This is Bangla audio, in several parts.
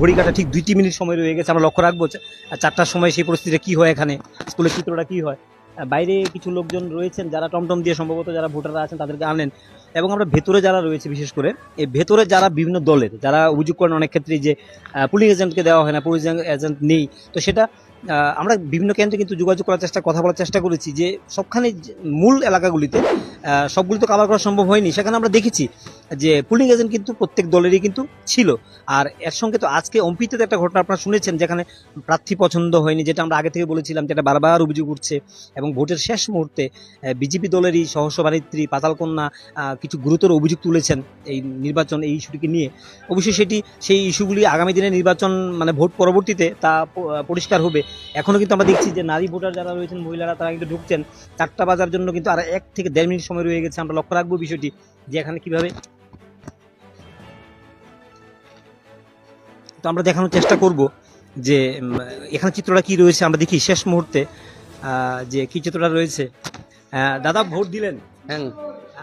ঘড়ি কাটা ঠিক দুই তিন মিনিট সময় রয়ে গেছে, আমরা লক্ষ্য রাখব আর চারটার সময় সেই পরিস্থিতিটা কী হয় এখানে, স্কুলের চিত্রটা কী হয়। বাইরে কিছু লোকজন রয়েছেন যারা টমটম দিয়ে সম্ভবত যারা ভোটাররা আছেন তাদেরকে আনেন, এবং আমরা ভেতরে যারা রয়েছে বিশেষ করে, এই ভেতরে যারা বিভিন্ন দলের, যারা অভিযোগ করেন অনেক ক্ষেত্রে যে পুলিশ এজেন্টকে দেওয়া হয় না, পুলিশ এজেন্ট নেই, তো সেটা আমরা বিভিন্ন কেন্দ্রে কিন্তু যোগাযোগ করার চেষ্টা, কথা বলার চেষ্টা করেছি যে সবখানে মূল এলাকাগুলিতে সবগুলি তো কাভার করা সম্ভব হয়নি। সেখানে আমরা দেখেছি যে পুলিং এজেন্ট কিন্তু প্রত্যেক দলেরই কিন্তু ছিল। আর এর সঙ্গে তো আজকে অম্পিতে একটা ঘটনা আপনারা শুনেছেন, যেখানে প্রার্থী পছন্দ হয়নি, যেটা আমরা আগে থেকে বলেছিলাম যেটা বারবার অভিযোগ উঠছে। এবং ভোটের শেষ মুহূর্তে বিজেপি দলেরই সহসভানেত্রী পাতালকন্যা কিছু গুরুতর অভিযোগ তুলেছেন এই নির্বাচন, এই ইস্যুটিকে নিয়ে। অবশ্যই সেটি, সেই ইস্যুগুলি আগামী দিনে নির্বাচন মানে ভোট পরবর্তীতে তা পরিষ্কার হবে। এখনও কিন্তু আমরা দেখছি যে নারী ভোটার যারা রয়েছেন মহিলারা তারা কিন্তু ঢুকছেন। চারটা বাজার জন্য কিন্তু আর এক থেকে দেড় মিনিট সময় রয়ে গেছে। আমরা লক্ষ্য রাখব বিষয়টি যে এখানে কীভাবে তো আমরা দেখানোর চেষ্টা করব যে এখানে চিত্রটা কি রয়েছে আমরা দেখি শেষ মুহূর্তে আহ, যে কি চিত্রটা রয়েছে। দাদা ভোট দিলেন? হ্যাঁ।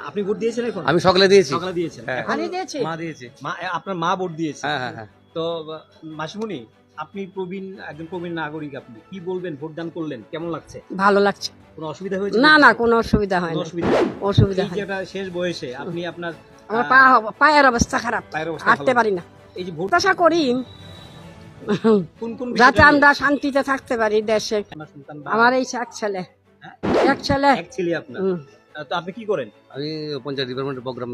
আপনি ভোট দিয়েছেন এখন? আমি সকালে দিয়েছি। সকালে দিয়েছেন। হ্যাঁ। আমি দিয়েছি। মা দিয়েছি। মা আপনার মা ভোট দিয়েছে। হ্যাঁ হ্যাঁ হ্যাঁ। তো মাসিমণি আপনি প্রবীণ একজন প্রবীণ নাগরিক আপনি কি বলবেন? ভোটদান করলেন কেমন লাগছে? ভালো লাগছে। কোনো অসুবিধা হয়েছে? না না কোনো অসুবিধা হয় না অসুবিধা হয় যেটা শেষ বয়সে আপনি আপনার আমার পা পায়ের অবস্থা খারাপ। পায়ের হাঁটতে পারি না। এই যে ভোট আশা করি। যাতে আমরা শান্তিতে থাকতে পারি দেশে। আমার এই এক ছেলে। হ্যাঁ? এক ছেলে। এক ছেলে আপনার। তো আপনি কি করেন? আমি পঞ্চায়েত প্রোগ্রাম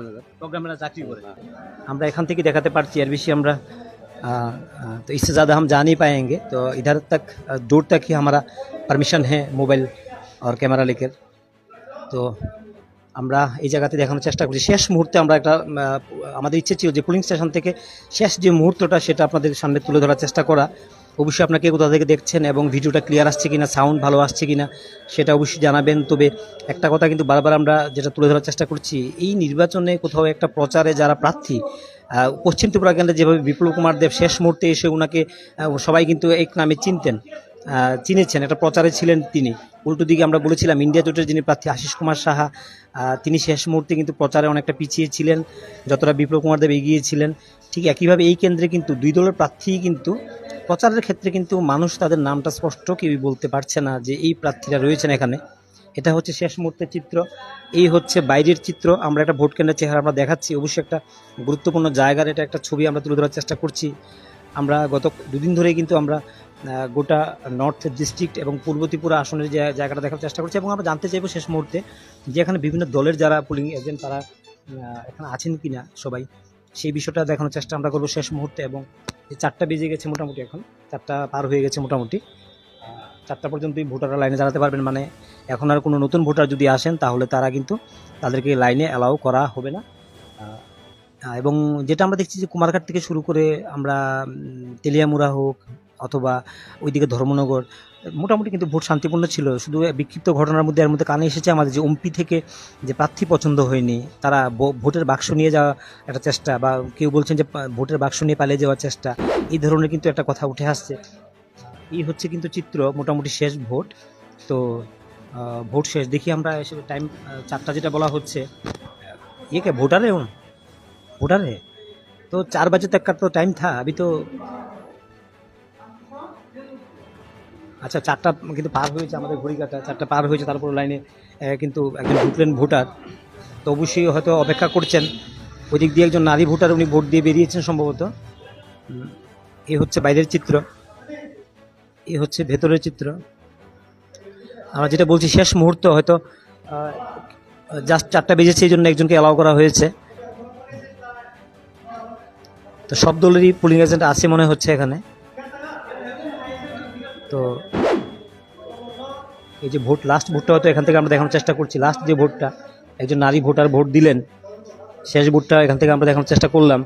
আমরা এখান থেকে দেখাতে পারছি আর বেশি আমরা तो इससे ज़्यादा हम जा नहीं पाएंगे तो इधर तक आ, दूर तक ही हमारा परमिशन है मोबाइल और कैमरा लेकर তো আমরা এই জায়গাতে দেখানোর চেষ্টা করছি শেষ মুহূর্তে আমরা একটা আহ, আমাদের ইচ্ছে ছিল যে পুলিং স্টেশন থেকে শেষ যে মুহূর্তটা সেটা আপনাদের সামনে তুলে ধরার চেষ্টা করা অবশ্যই আপনাকে কোথা থেকে দেখছেন এবং ভিডিওটা ক্লিয়ার আসছে কিনা সাউন্ড ভালো আসছে কিনা, সেটা অবশ্যই জানাবেন। তবে একটা কথা কিন্তু বারবার আমরা যেটা তুলে ধরার চেষ্টা করছি, এই নির্বাচনে কোথাও একটা প্রচারে যারা প্রার্থী পশ্চিম ত্রিপুরা কেন্দ্রে যেভাবে বিপ্লব কুমার দেব শেষ মুহূর্তে এসে ওনাকে সবাই কিন্তু এক নামে চিনতেন চিনেছেন, একটা প্রচারে ছিলেন তিনি। উল্টো দিকে আমরা বলেছিলাম, ইন্ডিয়া জোটের যিনি প্রার্থী আশিস কুমার সাহা তিনি শেষ মুহূর্তে কিন্তু প্রচারে অনেকটা পিছিয়ে ছিলেন, যতটা বিপ্লব কুমার দেব এগিয়ে ছিলেন। ঠিক একইভাবে এই কেন্দ্রে কিন্তু দুই দলের প্রার্থী কিন্তু প্রচারের ক্ষেত্রে কিন্তু মানুষ তাদের নামটা স্পষ্ট কেউই বলতে পারছে না যে এই প্রার্থীরা রয়েছেন এখানে। এটা হচ্ছে শেষ মুহূর্তের চিত্র। এই হচ্ছে বাইরের চিত্র। আমরা একটা ভোট কেন্দ্রের চেহারা আমরা দেখাচ্ছি। অবশ্যই একটা গুরুত্বপূর্ণ জায়গার এটা একটা ছবি আমরা তুলে ধরার চেষ্টা করছি। আমরা গত দুদিন ধরেই কিন্তু আমরা গোটা নর্থ ডিস্ট্রিক্ট এবং পূর্ব ত্রিপুরা আসনের যে জায়গাটা দেখার চেষ্টা করছি এবং আমরা জানতে চাইব শেষ মুহূর্তে যে এখানে বিভিন্ন দলের যারা পুলিং এজেন্ট তারা এখানে আছেন কি না সবাই, সেই বিষয়টা দেখানোর চেষ্টা আমরা করব শেষ মুহূর্তে এবং চারটা বেজে গেছে মোটামুটি এখন। চারটা পার হয়ে গেছে মোটামুটি। চারটা পর্যন্তই ভোটাররা লাইনে দাঁড়াতে পারবেন মানে এখন আর কোনো নতুন ভোটার যদি আসেন তাহলে তারা কিন্তু তাদেরকে লাইনে অ্যালাউ করা হবে না। এবং যেটা আমরা দেখছি যে কুমারঘাট থেকে শুরু করে আমরা তেলিয়ামুরা হোক অথবা ওইদিকে ধর্মনগর মোটামুটি কিন্তু ভোট শান্তিপূর্ণ ছিল শুধু বিক্ষিপ্ত ঘটনার মধ্যে এর মধ্যে কানে এসেছে আমাদের যে এমপি থেকে যে প্রার্থী পছন্দ হয়নি তারা ব- ভোটের বাক্স নিয়ে যাওয়া একটা চেষ্টা বা কেউ বলছেন যে পা- ভোটের বাক্স নিয়ে পালিয়ে যাওয়ার চেষ্টা এই ধরনের কিন্তু একটা কথা উঠে আসছে এই হচ্ছে কিন্তু চিত্র মোটামুটি শেষ ভোট তো আহ, ভোট শেষ দেখি আমরা এসে টাইম চারটা যেটা বলা হচ্ছে ये क्या वोटर है उन वोटर है तो चार बजे तक का तो टाइम था अभी तो আচ্ছা চারটা কিন্তু পার হয়েছে আমাদের ঘড়ি কাটা চারটা পার হয়েছে, তারপর লাইনে কিন্তু একজন ঢুকলেন ভোটার। তো অবশ্যই হয়তো অপেক্ষা করছেন। ওই দিক দিয়ে একজন নারী ভোটার, উনি ভোট দিয়ে বেরিয়েছেন সম্ভবত। এ হচ্ছে বাইরের চিত্র। এই হচ্ছে ভেতরের চিত্র। আমরা যেটা বলছি, শেষ মুহূর্ত হয়তো জাস্ট চারটা বেজেছে এই জন্য একজনকে অ্যালাউ করা হয়েছে। তো সব দলেরই পুলিং এজেন্ট আছে মনে হচ্ছে এখানে। তো এই যে ভোট লাস্ট ভোটটা হয়তো এখান থেকে আমরা দেখানোর চেষ্টা করছি। লাস্ট যে ভোটটা, একজন নারী ভোটার ভোট দিলেন, শেষ ভোটটা এখান থেকে আমরা দেখানোর চেষ্টা করলাম।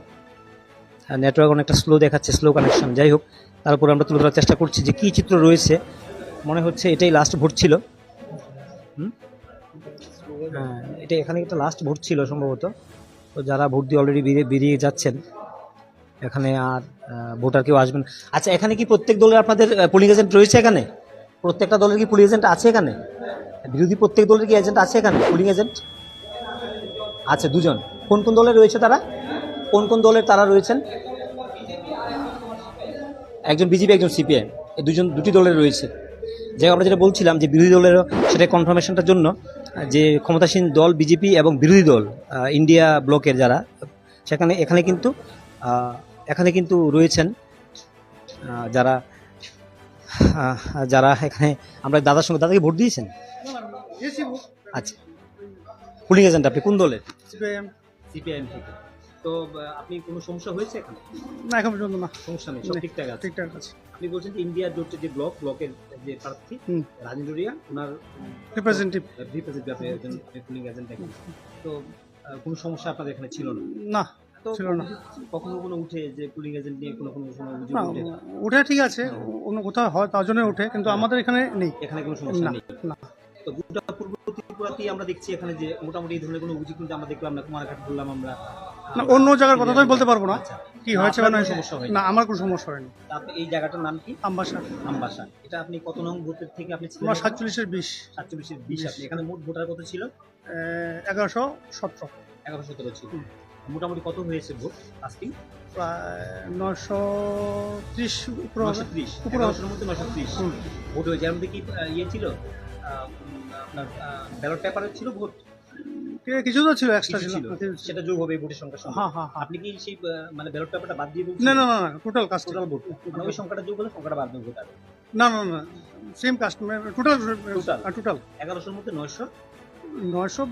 নেটওয়ার্ক অনেকটা স্লো দেখাচ্ছে স্লো কানেকশন যাই হোক, তারপর আমরা তুলে ধরার চেষ্টা করছি যে কী চিত্র রয়েছে। মনে হচ্ছে এটাই লাস্ট ভোট ছিল। হ্যাঁ এটা এখানে একটা লাস্ট ভোট ছিল সম্ভবত। তো যারা ভোট দিয়ে অলরেডি বেরিয়ে বেরিয়ে যাচ্ছেন এখানে আর ভোটার কেউ আসবেন আচ্ছা এখানে কি প্রত্যেক দলের আপনাদের পুলিং এজেন্ট রয়েছে এখানে? প্রত্যেকটা দলের কি পুলিং এজেন্ট আছে এখানে? বিরোধী প্রত্যেক দলের কি এজেন্ট আছে এখানে পুলিং এজেন্ট আছে দুজন। কোন কোন দলে রয়েছে তারা? কোন কোন দলের তারা রয়েছেন? একজন বিজেপি, একজন সিপিআইএম এই দুজন, দুটি দলের রয়েছে। যে আমরা যেটা বলছিলাম যে বিরোধী দলের সেটা কনফার্মেশনটার জন্য, যে ক্ষমতাসীন দল বিজেপি এবং বিরোধী দল ইন্ডিয়া ব্লকের যারা, সেখানে, এখানে কিন্তু এখানে কিন্তু রয়েছেন যারা যারা এখানে আমরা দাদার সঙ্গে দাদাকে ভোট দিয়েছেন? আচ্ছা। পুলিং এজেন্ট আপনি কোন দলের? সিপিআইএম। থেকে। তো আপনি কোনো সমস্যা হয়েছে এখানে? না এখন পর্যন্ত না। সমস্যা নেই সব ঠিকঠাক আছে? ঠিকঠাক আছে। আপনি বলছেন যে ইন্ডিয়ার জোটের যে ব্লক ব্লকের যে প্রার্থী হুম। রাজেন্দ্র রিয়া ওনার রিপ্রেজেন্টেটিভ রিপ্রেজেন্টেটিভ আপনি একজন পুলিং এজেন্ট দেখেন। তো কোনো সমস্যা আপনাদের এখানে ছিল না? না। ছিল না। কখনো কোনো উঠে যে পুলিং এজেন্ট নিয়ে কোনো কোনো সময় অভিযোগ না উঠে? ঠিক আছে অন্য কোথাও হয় তার জন্য উঠে কিন্তু আমাদের এখানে নেই। এখানে কোনো সমস্যা না নেই? না। তো গোটা পূর্ব ত্রিপুরাতেই আমরা দেখছি এখানে যে মোটামুটি এই ধরনের কোনো অভিযোগ কিন্তু আমরা দেখলাম না কুমারঘাট বললাম আমরা। না অন্য জায়গার কথা তো আমি বলতে পারব না। আচ্ছা। কি হয়েছে আপনার না কোনো সমস্যা হয়নি? না আমার কোনো সমস্যা হয়নি। তা আপনি এই জায়গাটার নাম কি? আমবাসা আমবাসা এটা আপনি কত নং বুথের থেকে আপনি ছিলেন? আমার সাতচল্লিশের বিশ। সাতচল্লিশের বিশ আপনি। এখানে মোট ভোটার কত ছিল? এগারোশো সতেরো। এগারো সতেরো ছিল। মোটামুটি কত হয়েছে ভোট আজকে প্রায় নশো ত্রিশ নশো ত্রিশ এগারোশোর মধ্যে নশো ত্রিশ। ভোট হয়েছে। এর মধ্যে কি ইয়ে ছিল আপনার ব্যালট পেপারের ছিল ভোট? কিছু তো ছিল এক্সট্রা ছিল। সেটা যোগ হবে ভোটের সংখ্যার সঙ্গে। হ্যাঁ হ্যাঁ হ্যাঁ। আপনি কি সেই মানে ব্যালট পেপারটা বাদ দিয়ে বলছেন? না না না টোটাল কাস্ট টোটাল ভোট মানে ওই সংখ্যাটা যোগ হলে সংখ্যাটা বাদ আর না না না same caste total Total? Total এগারোশোর মধ্যে নয়শো? নয়শো